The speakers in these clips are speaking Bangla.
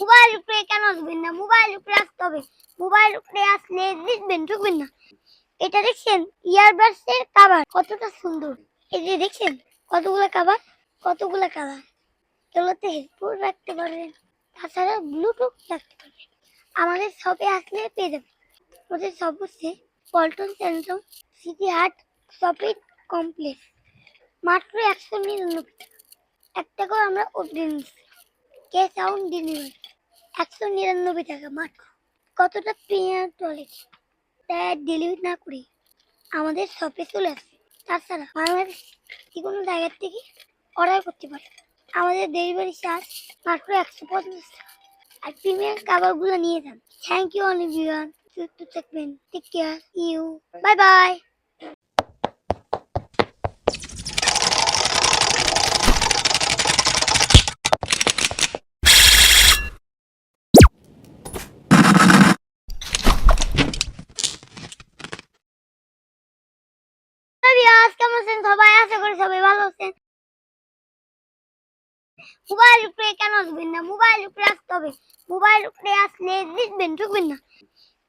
মোবাইল উপরে কেন আসবেন না? মোবাইল উপরে আসতে হবে। মোবাইল উপরে আসলে দেখবেন, ঢুকবেন না। এটা দেখছেন? ইয়ারবাডসের কাভার কতটা সুন্দর। এই যে দেখছেন? কতগুলো কাভার কতগুলো কালার এগুলোতে হেডফোন রাখতে পারবেন। তাছাড়া ব্লুটুথ রাখতে পারবেন। আমাদের শপে আসলে পেয়ে যাবেন। ওদের শপ হচ্ছে Paltan Centrum City Heart shopping complex মাত্র একশো নিরানব্বই টাকা। এক টাকাও আমরা অগ্রিম নিচ্ছি। ক্যাশ অন ডেলিভারি একশো নিরানব্বই টাকা মাত্র। কতটা প্রিমিয়াম টয়লেট তাই ডেলিভারি না করে আমাদের শপে চলে আসে তাছাড়া বাংলাদেশ যে কোনো জায়গার থেকে অর্ডার করতে পারে। আমাদের ডেলিভারি চার্জ মাত্র একশো পঞ্চাশ টাকা। আর প্রিমিয়াম খাবারগুলো নিয়ে যান। থ্যাংক ইউ অনেক ভিউয়ান সুস্থ থাকবেন। Take care you bye bye mobile উপরে কেন আসবেন না? মোবাইল উপরে আসতে হবে। মোবাইল উপরে আসলে দেখবেন, ঢুকবেন না।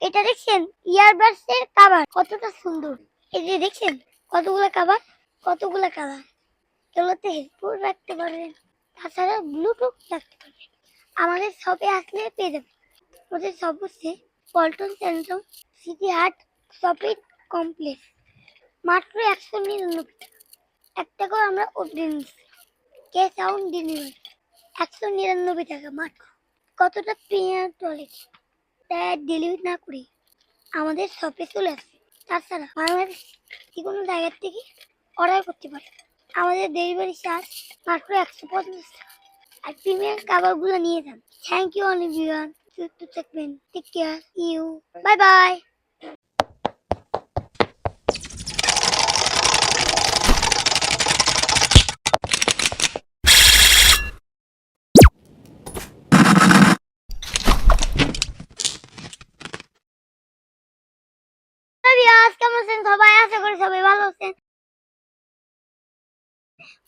এটা দেখছেন? ইয়ারবাডসের কাভার কতটা সুন্দর। এই যে দেখছেন? কতগুলো কাভার কতগুলো কালার এগুলোতে হেডফোন রাখতে পারবেন। তাছাড়া ব্লুটুথ রাখতে পারবেন। আমাদের শপে আসলে পেয়ে যাবেন। ওদের শপ হচ্ছে Paltan Centrum City Heart shopping complex মাত্র একশো নিরানব্বই টাকা। এক টাকাও আমরা নিচ্ছি ক্যাশ অন ডেলিভারি একশো নিরানব্বই টাকা মাত্র। কতটা প্রিমিয়াম টয়লেট তাই ডেলিভারি না করে আমাদের শপে চলে আসে। তাছাড়া বাংলাদেশ যে কোনো জায়গার থেকে অর্ডার করতে পারে। আমাদের ডেলিভারি চার্জ মাত্র একশো পঞ্চাশ টাকা। আর প্রিমিয়াম খাবারগুলো নিয়ে যান। থ্যাংক ইউ অনেক ভিউয়ান থাকবেন। Take care you bye bye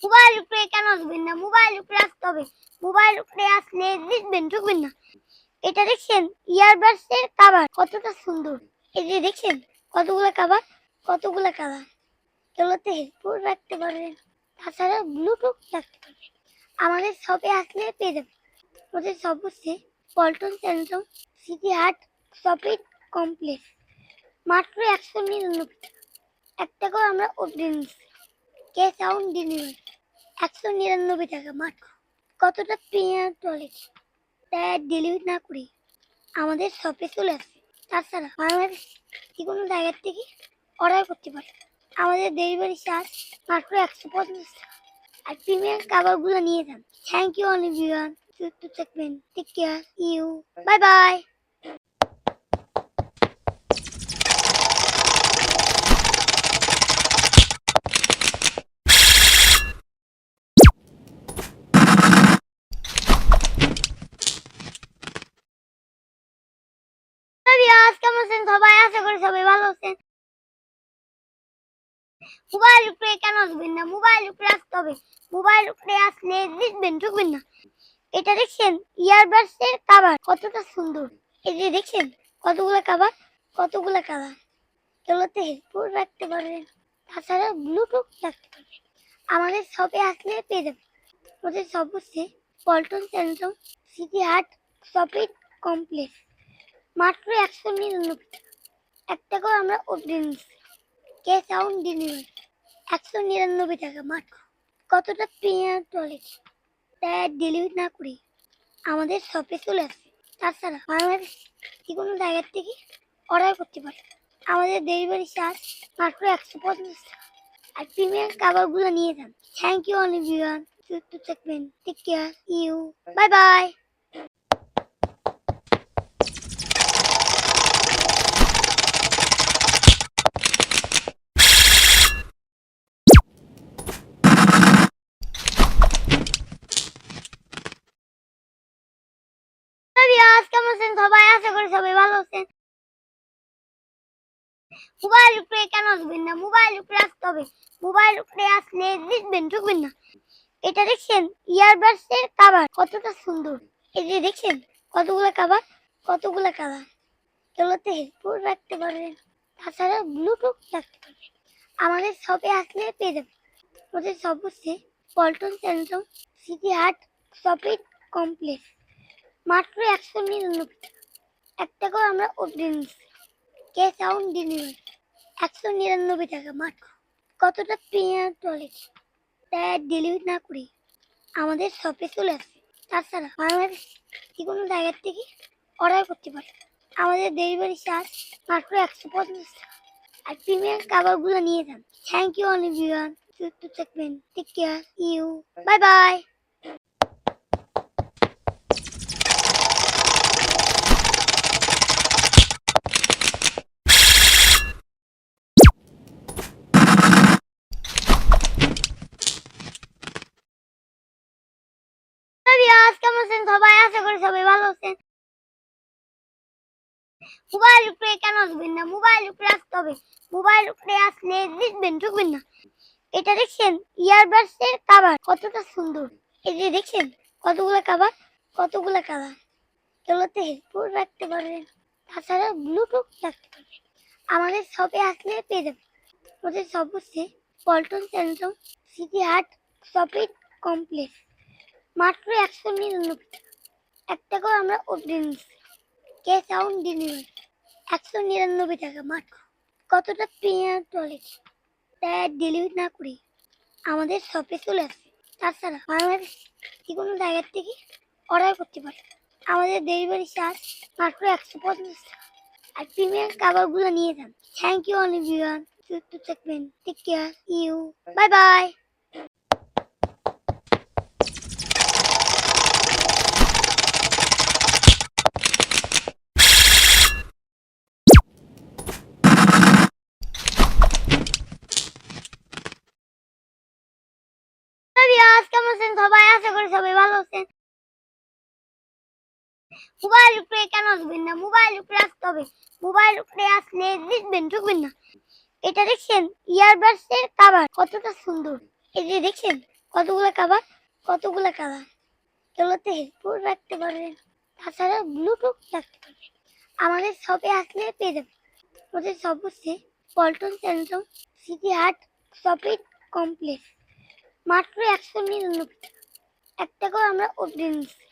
mobile উপরে কেন আসবেন না? মোবাইল উপরে আসতে হবে। মোবাইল উপরে আসলে দেখবেন, ঢুকবেন না। এটা দেখছেন? ইয়ারবাডসের কাভার কতটা সুন্দর। এই যে দেখছেন? কতগুলো কাভার কতগুলো কালার এগুলোতে হেডফোন রাখতে পারবেন। তাছাড়া ব্লুটুথ রাখতে পারবেন। আমাদের শপে আসলে পেয়ে যাবেন। ওদের শপ হচ্ছে Paltan Centrum City Heart shopping complex. মাত্র একশো নিরানব্বই টাকা। এক টাকাও আমরা অগ্রিম নিচ্ছি ক্যাশ অন ডেলিভারি একশো নিরানব্বই টাকা মাত্র। কতটা প্রিমিয়াম টয়লেট তাই ডেলিভারি না করে আমাদের শপে চলে আসে তাছাড়া বাংলাদেশ যে কোনো জায়গার থেকে অর্ডার করতে পারে। আমাদের ডেলিভারি চার্জ মাত্র একশো পঞ্চাশ টাকা। আর প্রিমিয়াম খাবারগুলো নিয়ে যান। থ্যাংক ইউ অনেক ভিউয়ান থাকবেন take care you bye bye mobile উপরে কেন আসবেন না? মোবাইল উপরে আসতে হবে। মোবাইল উপরে আসলে দেখবেন, ঢুকবেন না। এটা দেখছেন? ইয়ারবাডসের কাভার কতটা সুন্দর। এই যে দেখছেন? কতগুলো কাভার কতগুলো কালার এগুলোতে হেডফোন রাখতে পারবেন। তাছাড়া ব্লুটুথ রাখতে পারবেন। আমাদের শপে আসলে পেয়ে যাবেন। ওদের শপ হচ্ছে Paltan Centrum City Heart shopping complex. মাত্র একশো নিরানব্বই টাকা। এক টাকাও আমরা অগ্রিম নিচ্ছি ক্যাশ অন ডেলিভারি একশো নিরানব্বই টাকা মাত্র। কতটা প্রিমিয়াম টয়লেট তাই ডেলিভারি না করে আমাদের শপে চলে আসে। তাছাড়া বাংলাদেশ যে কোনো জায়গার থেকে অর্ডার করতে পারে। আমাদের ডেলিভারি চার্জ মাত্র একশো পঞ্চাশ টাকা। আর প্রিমিয়াম খাবারগুলো নিয়ে যান। থ্যাংক ইউ অনেক ভিউয়ান থাকবেন। Take care you bye bye mobile উপরে কেন আসবেন না? মোবাইল উপরে আসতে হবে। মোবাইল উপরে আসলে দেখবেন, ঢুকবেন না। এটা দেখছেন? ইয়ারবাডসের কাবার কতটা সুন্দর। এই যে দেখছেন? কতগুলো কাবার কতগুলো কালার এগুলোতে হেডফোন রাখতে পারবেন। তাছাড়া ব্লুটুথ রাখতে পারবেন। আমাদের শপে আসলে পেয়ে যাবেন। ওদের সব হচ্ছে Paltan Centrum City Heart shopping complex. মাত্র একশো নিরানব্বই টাকা। এক টাকাও আমরা অগ্রিম নিচ্ছি ক্যাশ অন ডেলিভারি একশো নিরানব্বই টাকা মাত্র। কতটা প্রিমিয়াম টয়লেট তাই ডেলিভারি না করে আমাদের শপে চলে আসে তাছাড়া বাংলাদেশ যে কোনো জায়গার থেকে অর্ডার করতে পারে। আমাদের ডেলিভারি চার্জ মাত্র একশো পঞ্চাশ টাকা। আর প্রিমিয়াম খাবারগুলো নিয়ে যান। থ্যাংক ইউ অনেক ভিউয়ান সুস্থ থাকবেন। Take care you bye bye mobile উপরে কেন আসবেন না? মোবাইল উপরে আসতে হবে। মোবাইল উপরে আসলে দেখবেন, ঢুকবেন না। এটা দেখছেন? ইয়ারবাডস এর কাভার কতটা সুন্দর। এই যে দেখছেন? কতগুলো কাভার কতগুলো কালার এগুলোতে হেডফোন রাখতে পারবেন। তাছাড়া ব্লুটুথ রাখতে পারবেন। আমাদের শপে আসলে পেয়ে যাবেন। ওদের সব হচ্ছে Paltan Centrum City Heart shopping complex. মাত্র একশো নিরানব্বই টাকা। এক টাকাও আমরা অগ্রিম নিচ্ছি ক্যাশ অন ডেলিভারি একশো নিরানব্বই টাকা মাত্র কতটা প্রিমিয়াম টয়লেট তাই ডেলিভারি না করে আমাদের শপে চলে আসে তাছাড়া বাংলাদেশ যে কোনো জায়গার থেকে অর্ডার করতে পারে। আমাদের ডেলিভারি চার্জ মাত্র একশো পঞ্চাশ টাকা। আর প্রিমিয়াম খাবারগুলো নিয়ে যান। থ্যাংক ইউ অনেক ভিউয়ান সুস্থ থাকবেন। Take care you bye bye mobile উপরে কেন আসবেন না? মোবাইল উপরে আসতে হবে। মোবাইল উপরে আসলে দেখবেন, ঢুকবেন না। এটা দেখছেন? ইয়ারবাডস এর কাভার কতটা সুন্দর। এই যে দেখছেন? কতগুলো কাভার কতগুলো কালার এগুলোতে হেডফোন রাখতে পারবেন। তাছাড়া ব্লুটুথ রাখতে পারবেন। আমাদের শপে আসলে পেয়ে যাবেন। ওদের সব হচ্ছে Paltan Centrum City Heart shopping complex. মাত্র একশো নিরানব্বই টাকা। এক টাকাও আমরা অগ্রিম নিচ্ছি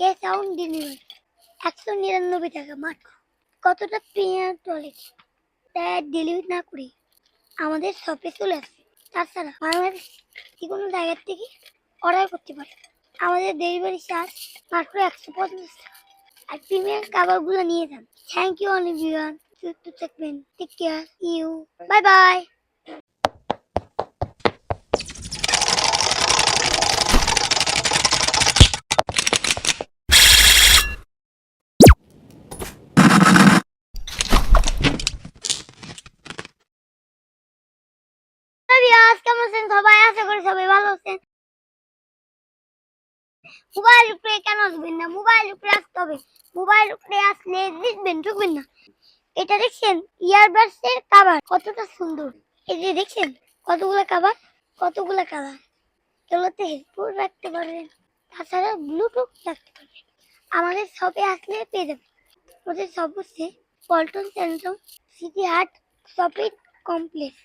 ক্যাশ অন ডেলিভারি একশো নিরানব্বই টাকা মাত্র। কতটা প্রিমিয়াম টয়লেট তাই ডেলিভারি না করে আমাদের শপে চলে আসে তাছাড়া বাংলাদেশ যে কোনো জায়গার থেকে অর্ডার করতে পারে। আমাদের ডেলিভারি চার্জ মাত্র একশো পঞ্চাশ টাকা। আর প্রিমিয়াম খাবারগুলো নিয়ে যান। থ্যাংক ইউ অনেক ভিউয়ান সুস্থ থাকবেন। Take care you bye bye mobile উপরে কেন আসবেন না? মোবাইল উপরে আসতে হবে। মোবাইল উপরে আসলে দেখবেন, ঢুকবেন না। এটা দেখছেন? ইয়ারবাডস এর কাভার কতটা সুন্দর। এই যে দেখছেন? কতগুলো কাভার কতগুলো কালার এগুলোতে হেডফোন রাখতে পারবেন। তাছাড়া ব্লুটুথ রাখতে পারবেন। আমাদের শপে আসলে পেয়ে যাবেন। ওদের সব হচ্ছে Paltan Centrum City Heart shopping complex.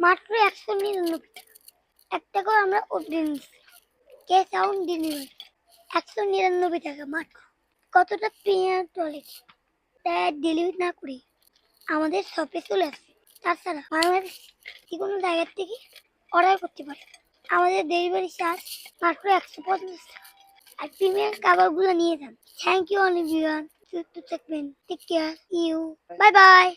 মাত্র একশো নিরানব্বই টাকা। এক টাকাও আমরা অগ্রিম নিচ্ছি ক্যাশ অন ডেলিভারি একশো নিরানব্বই টাকা মাত্র। কতটা প্রিমিয়াম টয়লেট তাই ডেলিভারি না করে আমাদের শপে চলে আসে তাছাড়া বাংলাদেশ যে কোনো জায়গার থেকে অর্ডার করতে পারে। আমাদের ডেলিভারি চার্জ মাত্র একশো পঞ্চাশ টাকা। আর প্রিমিয়াম খাবারগুলো নিয়ে যান। থ্যাংক ইউ অনেক ভিউয়ান থাকবেন। Take care you bye bye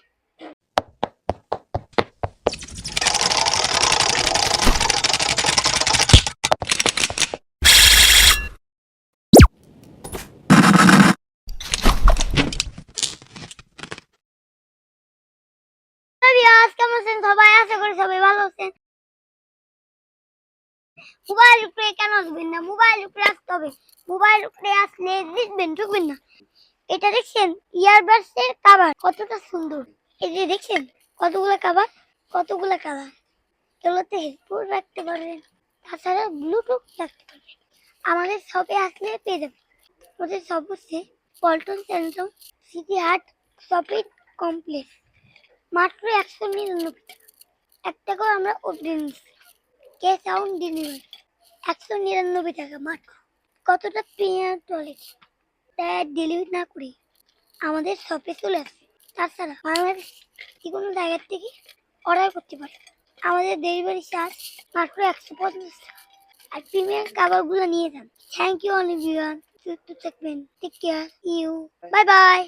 mobile উপরে কেন আসবেন না? মোবাইল উপরে আসতে হবে। মোবাইল উপরে আসলে দেখবেন, ঢুকবেন না। এটা দেখছেন? ইয়ারবাডস এর কাভার কতটা সুন্দর। এই যে দেখছেন? কতগুলো কাভার কতগুলো কালার এগুলোতে হেডফোন রাখতে পারবেন। তাছাড়া ব্লুটুথ রাখতে পারবেন। আমাদের শপে আসলে পেয়ে যাবেন। ওদের সব হচ্ছে Paltan Centrum City Heart shopping complex মাত্র একশো নিরানব্বই টাকা। এক টাকাও আমরা অগ্রিম নিচ্ছি। ক্যাশ অন ডেলিভারি একশো নিরানব্বই টাকা মাত্র। কতটা প্রিমিয়াম টয়লেট তাই ডেলিভারি না করে আমাদের শপে চলে আসে তাছাড়া বাংলাদেশ যে কোনো জায়গার থেকে অর্ডার করতে পারে। আমাদের ডেলিভারি চার্জ মাত্র একশো পঞ্চাশ টাকা। আর প্রিমিয়াম খাবারগুলো নিয়ে যান। থ্যাংক ইউ অনেক সুস্থ থাকবেন। Take care you bye bye